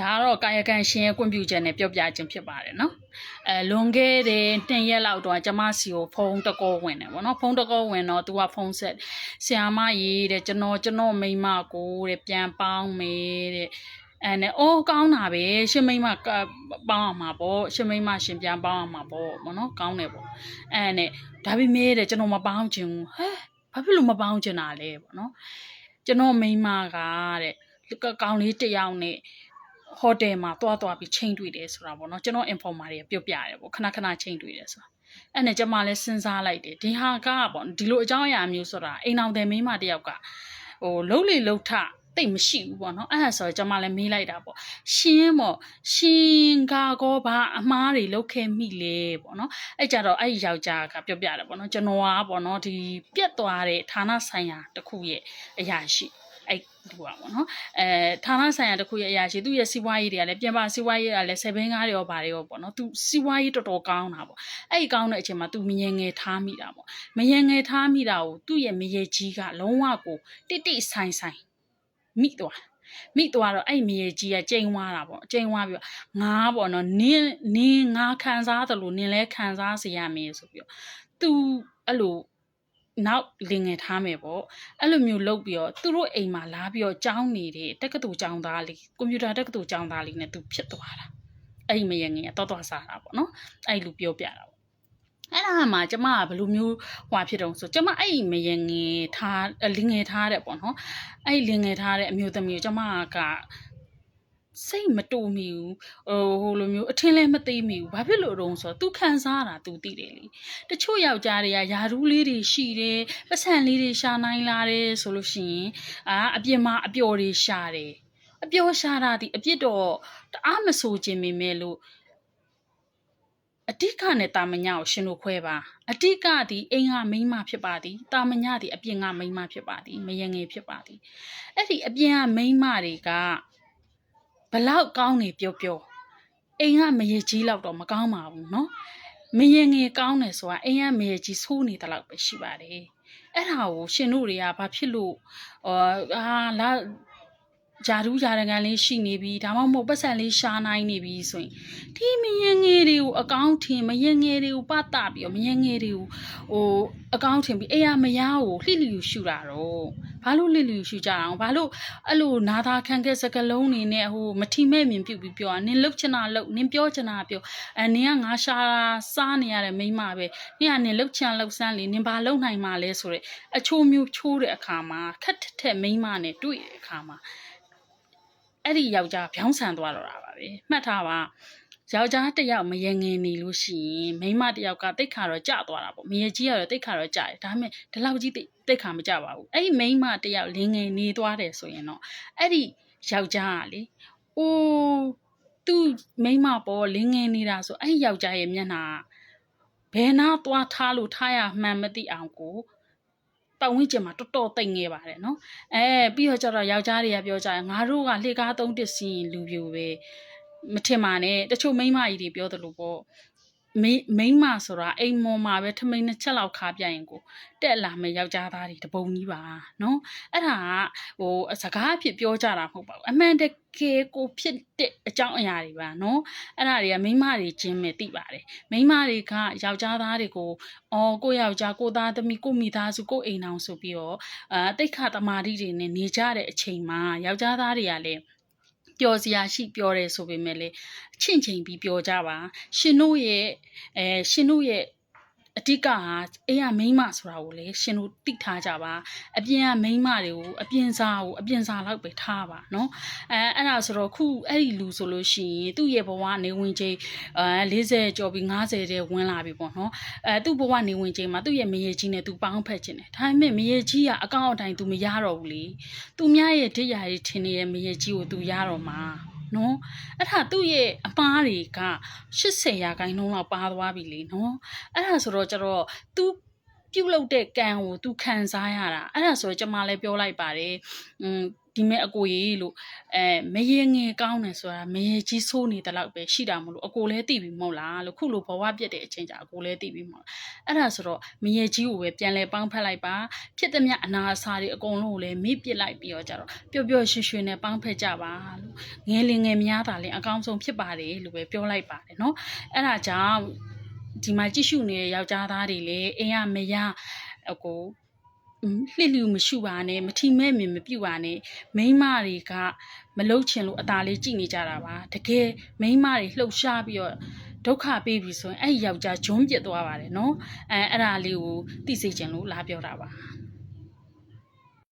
ဒါကတော့ကာယကံရှင်ရဲ့ကွန်ပျူတာနဲ့ပြောပြခြင်းဖြစ်ပါတယ်နော်အဲလွန်ခဲ့တဲ့2ရက်လောက်တော့ကျမစီကိုဖုန်းတကောဝင်တယ်ဗောနော်ဖုန်းတကောဝင်တော့သူကဖုန်းဆက်ဆီယာမရေးတဲ့ကျွန်တော်ကျွန်တော်မိန်းမကိုတဲ့ပြန်ပေါင်းမေးတဲ့အဲနဲ့အိုးကောင်းတာပဲရှင်မိန်းမကပေါင်းအောင်မှာပေါ့ရှင်မိန်းမရှင်ပြန်ပေါင်းအောင်မှာပေါ့ဗောနော်ကောင်းတယ်ပေါ့အဲနဲ့ဒါပေမဲ့တဲ့ကျွန်တော်မပေါင်းချင်ဘူးဟဲဘာဖြစ်လို့မပေါင်းချင်တာလဲဗောနော်ကျွန်တော်မိန်းမကတဲ့ကကောင်းလေးတစ်ယောက်နဲ့ ဟိုတယ်မှာတွားတွားပြီးချိန်တွေ့တယ်ဆိုတာပေါ့နော်ကျွန်တော် informer တွေပြောပြရတယ်ပေါ့ခဏခဏချိန်တွေ့တယ်ဆိုတာအဲ့နဲ့ကျွန်မလည်းစဉ်းစားလိုက်တယ်ဒီဟာကပေါ့ဒီလိုအကြောင်းအရာမျိုးဆိုတာအိမ်အောင်တယ်မိန်းမတစ်ယောက်ကဟိုလုံးလေလုံးထတိတ်မရှိဘူးပေါ့နော်အဲ့ဒါဆိုတော့ကျွန်မလည်းမေးလိုက်တာပေါ့ရှင်းပေါ့ရှင်ကကောဘာအမားတွေလုတ်ခဲ့မိလေပေါ့နော်အဲ့ကြတော့အဲ့ဒီယောက်ျားကပြောပြတယ်ပေါ့နော်ကျွန်တော်ကပေါ့နော်ဒီပြက်သွားတဲ့ဌာနဆိုင်ရာတစ်ခုရဲ့အရာရှိ အဲ့ဒီပါပေါ့နော်အဲဌာနဆိုင်ရာတစ်ခုရဲ့အရာရှိသူ့ရဲ့စီးပွားရေးတွေကလည်းပြန်ပါစီးပွားရေးကလည်း7ဘင်းကားတွေရောဗာတွေရောပေါ့နော်သူစီးပွားရေးတော်တော်ကောင်းတာပေါ့အဲ့ဒီကောင်းတဲ့အချိန်မှာသူမငယ်ငယ်ထားမိတာပေါ့မငယ်ငယ်ထားမိတာကိုသူ့ရဲ့မရေကြီးကလုံးဝကိုတိတိဆိုင်ဆိုင်မိသွားမိသွားတော့အဲ့မရေကြီးကကျိန်သွားတာပေါ့ကျိန်သွားပြီးတော့ငါပေါ့နော်နင်းနင်းငါခံစားသလိုနင်းလဲခံစားစေရမယ်ဆိုပြီးတော့သူအဲ့လို နောက်လင်ငယ်ထားမယ်ပေါ့အဲ့လိုမျိုးလုပ်ပြီးတော့သူတို့အိမ်မှာလာပြီးတော့ကြောင်းနေတဲ့တက္ကသိုလ်ကျောင်းသားလေးကွန်ပျူတာတက္ကသိုလ်ကျောင်းသားလေးနဲ့သူဖြစ်သွားတာအဲ့ဒီမယငယ်ကတော့တော့စားတာပေါ့နော်အဲ့လိုပြောပြတာပေါ့အဲ့ဒါမှကျမကဘယ်လိုမျိုးဟွာဖြစ်တုံးဆိုကျမအဲ့ဒီမယငယ်ထားလင်ငယ်ထားတဲ့ပေါ့နော်အဲ့ဒီလင်ငယ်ထားတဲ့အမျိုးသမီးကိုကျမက စိတ်မတူမိဘူးဟိုဟိုလိုမျိုးအထင်လည်းမသေးမိဘူးဘာဖြစ်လို့တုံးဆိုတော့ तू ခံစားတာ तू သိတယ်လေတချို့ယောက်ျားတွေကယာရူးလေးတွေရှိတယ်ပတ်စံလေးတွေရှာနိုင်လာတယ်ဆိုလို့ရှိရင်အာအပြင်မှာအပျော်တွေရှာတယ်အပျော်ရှာတာဒီအပြစ်တော့တအားမဆိုခြင်းမိမဲ့လို့အတိကနဲ့တာမညာကိုရှင်တို့ခွဲပါအတိကသည်အိမ်ကမိန်းမဖြစ်ပါသည်တာမညာသည်အပြင်ကမိန်းမဖြစ်ပါသည်မယငယ်ဖြစ်ပါသည်အဲ့ဒီအပြင်ကမိန်းမတွေက ဘလောက်ကောင်းနေပြောပြောအိမ်ကမရေကြီးလောက်တော့မကောင်းပါဘူးเนาะမယငယ်ကောင်းတယ်ဆိုတာအိမ်ကမရေကြီးဆိုးနေတယ်လို့ပဲရှိပါတယ်အဲ့ဒါကိုရှင်တို့တွေကဘာဖြစ်လို့အာလာ ဂျာဒူးဂျာရကန်လေးရှိနေပြီဒါမှမဟုတ်ပတ်စံလေးရှာနိုင်နေပြီဆိုရင်ဒီမယငယ်တွေကိုအကောင့်ထင်မယငယ်တွေကိုပတ်တာပြီးတော့မယငယ်တွေကိုဟိုအကောင့်ထင်ပြီးအေးရမရကိုလှိလျူရှူတာတော့ဘာလို့လှိလျူရှူကြအောင်ဘာလို့အဲ့လိုနာသာခံခဲ့စကလုံးနေနဲ့ဟိုမထီမဲ့မြင်ပြုတ်ပြီးပြောတာနင်လှုပ်ချင်တာလှုပ်နင်ပြောချင်တာပြောအဲနင်ကငါရှာစားနေရတဲ့မိန်းမပဲနင်ကနင်လှုပ်ချင်လှုပ်ဆန်းလေနင်ဘာလှုပ်နိုင်မှာလဲဆိုတော့အချိုးမျိုးချိုးတဲ့အခါမှာခက်ထက်ထက်မိန်းမနဲ့တွေ့တဲ့အခါမှာ အဲ့ဒီယောက်ျားဖြောင်းဆန်သွားတော့တာပါပဲမှတ်ထားပါယောက်ျားတစ်ယောက်မယငင်နေလို့ရှိရင်မိန်းမတစ်ယောက်ကတိတ်ခါတော့ကျသွားတာပေါ့မယကြီးကတော့တိတ်ခါတော့ကျတယ်ဒါပေမဲ့ဒီလောက်ကြီးတိတ်တိတ်ခါမကျပါဘူးအဲ့ဒီမိန်းမတစ်ယောက်လင်းငယ်နေသွားတယ်ဆိုရင်တော့အဲ့ဒီယောက်ျားကလေအိုးသူ့မိန်းမပေါ်လင်းငယ်နေတာဆိုအဲ့ဒီယောက်ျားရဲ့မျက်နှာဘယ်နာသွားထားလို့ထားရမှန်မသိအောင်ကို ပတ်ဝန်းကျင်မှာတော်တော်တိတ်ငယ်ပါတယ်နော်အဲပြီးတော့ကျတော့ယောက်ျားတွေကပြောကြတယ်ငါတို့ကလှေကားသုံးတစ်စီရင်လူပြိုပဲမထင်ပါနဲ့တချို့မိန်းမကြီးတွေပြောသလိုပေါ့ မိမိန်းမဆိုတာအိမ်မော်မှာပဲထမိန်နှစ်ချက်လောက်ခါပြရင်ကိုတက်လာမယ်ယောက်ျားသားတွေတပုံကြီးပါနော်အဲ့ဒါကဟိုစကားအဖြစ်ပြောကြတာမဟုတ်ပါဘူးအမှန်တကယ်ကိုဖြစ်တဲ့အကြောင်းအရာတွေပါနော်အဲ့ဒါတွေကမိန်းမတွေချင်းပဲသိပါတယ်မိန်းမတွေကယောက်ျားသားတွေကိုအော်ကိုယောက်ျားကိုသားသမီးကိုမိသားစုကိုအိမ်အောင်ဆိုပြီးတော့အာတိတ်ခတမာတိတွေနဲ့နေကြတဲ့အချိန်မှာယောက်ျားသားတွေကလည်း ပျော်စရာရှိပျော်တယ်ဆိုပေမဲ့လေချင့်ချိန်ပြီးပျော်ကြပါရှင်တို့ရဲ့အဲရှင်တို့ရဲ့ အတိကဟာအေးရမိန်းမဆိုတာကိုလေရှင်တို့သိထားကြပါအပြင်ကမိန်းမတွေကိုအပြင်စားကိုအပြင်စားလောက်ပဲထားပါเนาะအဲအဲ့ဒါဆိုတော့ခုအဲ့ဒီလူဆိုလို့ရှိရင်သူ့ရဲ့ဘဝနေဝင်ချိန်အဲ40ကျော်ပြီး50တဲ့ဝင်လာပြီပေါ့เนาะအဲသူ့ဘဝနေဝင်ချိန်မှာသူ့ရဲ့မရေကြီးနဲ့သူပေါင်းဖက်ခြင်းတယ်ဒါပေမဲ့မရေကြီးကအကောင့်အတိုင်းသူမရတော့ဘူးလေသူများရဲ့ဒိရာကြီးထင်နေတဲ့မရေကြီးကိုသူရတော့မှာ နော်အဲ့ဒါသူ့ရဲ့အမားတွေက80ရာခိုင်နှုန်းလောက်ပါသွားပြီလေနော်အဲ့ဒါဆိုတော့ကျတော့ तू ပြုတ်လုတဲ့ကံကို तू ခံစားရတာအဲ့ဒါဆိုတော့ကျမလည်းပြောလိုက်ပါတယ်อืม ဒီမဲ့အကိုကြီးလို့အဲမရေငယ်ကောင်းတယ်ဆိုတာမရေကြီးဆိုးနေတယ်လို့ပဲရှိတာမလို့အကိုလည်းသိပြီမဟုတ်လားလို့ခုလိုဘဝပြက်တဲ့အချိန်ကြာအကိုလည်းသိပြီမဟုတ်လားအဲ့ဒါဆိုတော့မရေကြီးကိုပဲပြန်လဲပေါင်းဖက်လိုက်ပါဖြစ်သည်မြအနာအစာတွေအကုန်လုံးကိုလည်းမိပစ်လိုက်ပြီးတော့ကြတော့ပျော့ပျော့ရွှင်ရွှင်နဲ့ပေါင်းဖက်ကြပါလို့ငယ်လင်ငယ်များတာလည်းအကောင်းဆုံးဖြစ်ပါတယ်လို့ပဲပြောလိုက်ပါတယ်เนาะအဲ့ဒါကြောင့်ဒီမှာကြည့်ရှုနေတဲ့ယောက်ျားသားတွေလည်းအိမ်ကမရအကို อืม လှစ်လှူမရှုပါနဲ့မထီမဲ့မြင်မပြုတ်ပါနဲ့မိမတွေကမလုတ်ချင်လို့အตาလေးကြည်နေကြတာပါတကယ်မိမတွေလှုပ်ရှားပြီးတော့ဒုက္ခပေးပြီဆိုရင်အဲ့ယောက်ျားဂျုံးပြစ်သွားပါတယ်နော်အဲအဲ့ဒါလေးကိုသိစေချင်လို့လာပြောတာပါ